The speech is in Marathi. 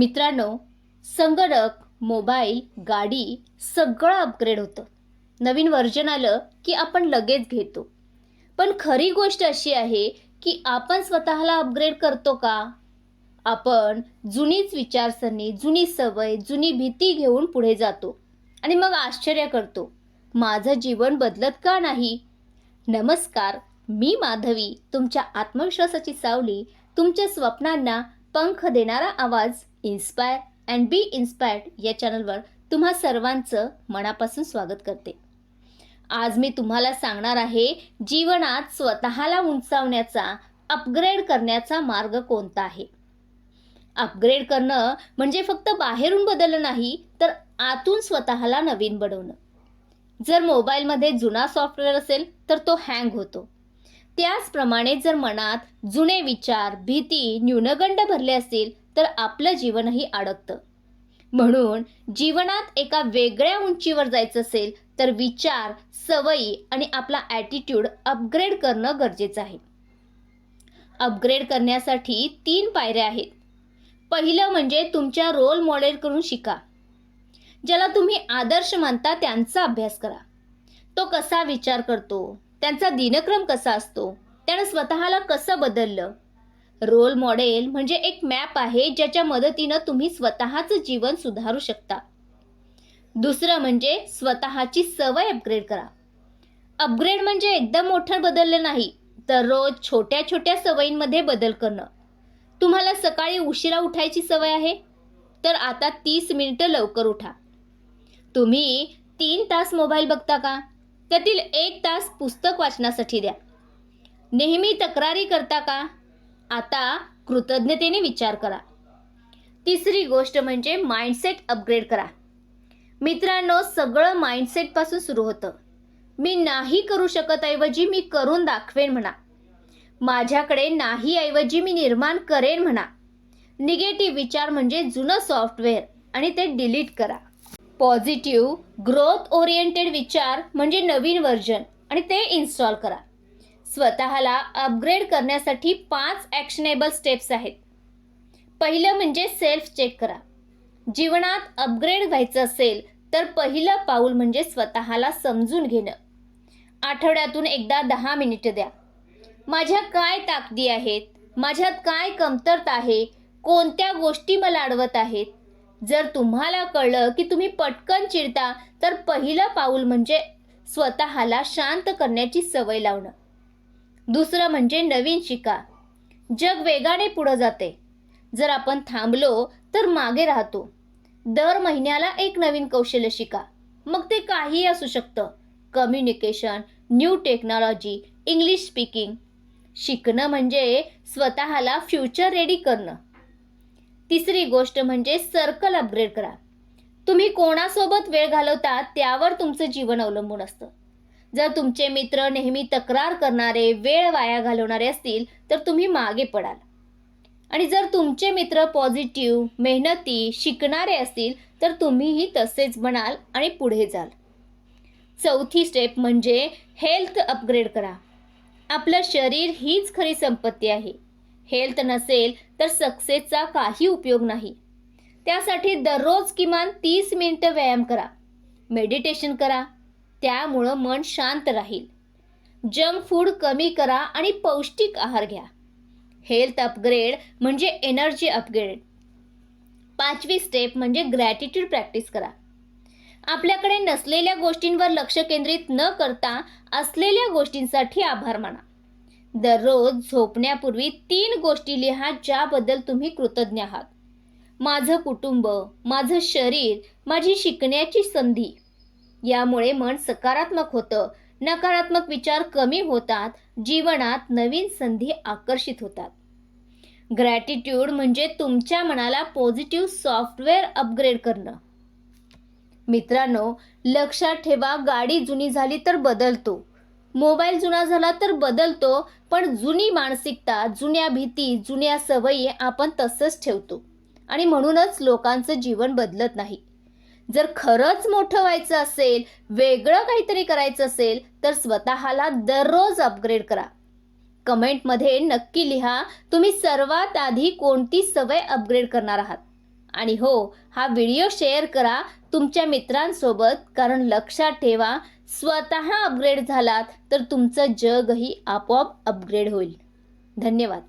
मित्रांनो संगणक मोबाईल गाडी सगळं अपग्रेड होतं. नवीन व्हर्जन आलं की आपण लगेच घेतो. पण खरी गोष्ट अशी आहे की आपण स्वतःला अपग्रेड करतो का? आपण जुनीच विचारसरणी जुनी सवय जुनी भीती घेऊन पुढे जातो. आणि मग आश्चर्य करतो माझं जीवन बदलत का नाही? नमस्कार मी माधवी तुमच्या आत्मविश्वासाची सावली तुमच्या स्वप्नांना पंख देणारा आवाज इन्स्पायर अँड बी इन्स्पायर्ड या चॅनलवर तुम्हा सर्वांचं मनापासून स्वागत करते. आज मी तुम्हाला सांगणार आहे जीवनात स्वतःला उंचावण्याचा अपग्रेड करण्याचा मार्ग कोणता आहे? अपग्रेड करणं म्हणजे फक्त बाहेरून बदलणं नाही तर आतून स्वतःला नवीन बनवणं. जर मोबाईलमध्ये जुना सॉफ्टवेअर असेल तर तो हँग होतो. त्याचप्रमाणे जर मनात जुने विचार भीती न्यूनगंड भरले असतील तर आपलं जीवनही अडकतं. म्हणून जीवनात एका वेगळ्या उंचीवर जायचं असेल तर विचार सवयी आणि आपला ॲटिट्यूड अपग्रेड करणं गरजेचं आहे. अपग्रेड करण्यासाठी तीन पायऱ्या आहेत. पहिलं म्हणजे तुमच्या रोल मॉडेलकडून शिका. ज्याला तुम्ही आदर्श मानता त्यांचा अभ्यास करा. तो कसा विचार करतो? त्यांचा दिनक्रम कसा असतो? त्यानं स्वतःला कसं बदललं? रोल मॉडेल म्हणजे एक मॅप आहे ज्याच्या मदतीनं तुम्ही स्वतःचं जीवन सुधारू शकता. दुसरं म्हणजे स्वतःची सवय अपग्रेड करा. अपग्रेड म्हणजे एकदम मोठं बदललं नाही तर रोज छोट्या छोट्या सवयींमध्ये बदल करणं. तुम्हाला सकाळी उशिरा उठायची सवय आहे? तर आता तीस मिनिटं लवकर उठा. तुम्ही तीन तास मोबाईल बघता का? त्यातील एक तास पुस्तक वाचनासाठी द्या. नेहमी तक्रारी करता का? आता कृतज्ञतेने विचार करा. तिसरी गोष्ट म्हणजे माइंडसेट अपग्रेड करा. मित्रांनो सगळं माइंडसेटपासून सुरू होतं. मी नाही करू शकत ऐवजी मी करून दाखवेन म्हणा. माझ्याकडे नाही ऐवजी मी निर्माण करेन म्हणा. निगेटिव्ह विचार म्हणजे जुनं सॉफ्टवेअर आणि ते डिलीट करा. पॉझिटिव्ह ग्रोथ ओरिएंटेड विचार म्हणजे नवीन व्हर्जन आणि ते इन्स्टॉल करा. स्वतःला अपग्रेड करण्यासाठी पाच ॲक्शनेबल स्टेप्स आहेत. पहिलं म्हणजे सेल्फ चेक करा. जीवनात अपग्रेड व्हायचं असेल तर पहिलं पाऊल म्हणजे स्वतःला समजून घेणं. आठवड्यातून एकदा दहा मिनिटं द्या. माझ्या काय ताकदी आहेत? माझ्यात काय कमतरता आहे? कोणत्या गोष्टी मला अडवत आहेत? जर तुम्हाला कळलं की तुम्ही पटकन चिडता तर पहिलं पाऊल म्हणजे स्वतःला शांत करण्याची सवय लावणं. दुसरं म्हणजे नवीन शिका. जग वेगाने पुढं जाते. जर आपण थांबलो तर मागे राहतो. दर महिन्याला एक नवीन कौशल्य शिका. मग ते काहीही असू शकतं. Communication new technology English speaking. शिकणं म्हणजे स्वतःला फ्युचर रेडी करणं. तिसरी गोष्ट म्हणजे सर्कल अपग्रेड करा. तुम्ही कोणासोबत वेळ घालवता त्यावर तुमचं जीवन अवलंबून असतं. जर तुमचे मित्र नेहमी तक्रार करणारे वेळ वाया घालवणारे असतील तर तुम्ही मागे पडाल. आणि जर तुमचे मित्र पॉझिटिव्ह मेहनती शिकणारे असतील तर तुम्हीही तसेच बनाल आणि पुढे जाल. चौथी स्टेप म्हणजे हेल्थ अपग्रेड करा. आपलं शरीर हीच खरी संपत्ती आहे. हेल्थ नसेल तर सक्सेसचा काही उपयोग नाही. त्यासाठी दररोज किमान तीस मिनिटं व्यायाम करा. मेडिटेशन करा. त्यामुळं मन शांत राहील. जंक फूड कमी करा आणि पौष्टिक आहार घ्या. हेल्थ अपग्रेड म्हणजे एनर्जी अपग्रेड. पाचवी स्टेप म्हणजे ग्रॅटिट्यूड प्रॅक्टिस करा. आपल्याकडे नसलेल्या गोष्टींवर लक्ष केंद्रित न करता असलेल्या गोष्टींसाठी आभार माना. दररोज झोपण्यापूर्वी तीन गोष्टी लिहा ज्याबद्दल तुम्ही कृतज्ञ आहात. माझं कुटुंब माझं शरीर माझी शिकण्याची संधी. यामुळे मन सकारात्मक होतं नकारात्मक विचार कमी होतात जीवनात नवीन संधी आकर्षित होतात. ग्रॅटिट्यूड म्हणजे तुमच्या मनाला पॉझिटिव्ह सॉफ्टवेअर अपग्रेड करणं. मित्रांनो लक्षात ठेवा गाडी जुनी झाली तर बदलतो. मोबाईल जुना झाला तर बदलतो पण जुनी मानसिकता जुन्या भीती जुन्या सवयी आपण तसंच ठेवतो. आणि म्हणूनच लोकांचं जीवन बदलत नाही. जर खरंच मोठं व्हायचं असेल वेगळं काहीतरी करायचं असेल तर स्वतःला दररोज अपग्रेड करा. कमेंटमध्ये नक्की लिहा तुम्ही सर्वात आधी कोणती सवय अपग्रेड करणार आहात? आणि हो हा व्हिडिओ शेअर करा तुमच्या मित्रांसोबत कारण लक्षात ठेवा स्वतः अपग्रेड झालात तर तुमचं जगही आपोआप अपग्रेड होईल. धन्यवाद.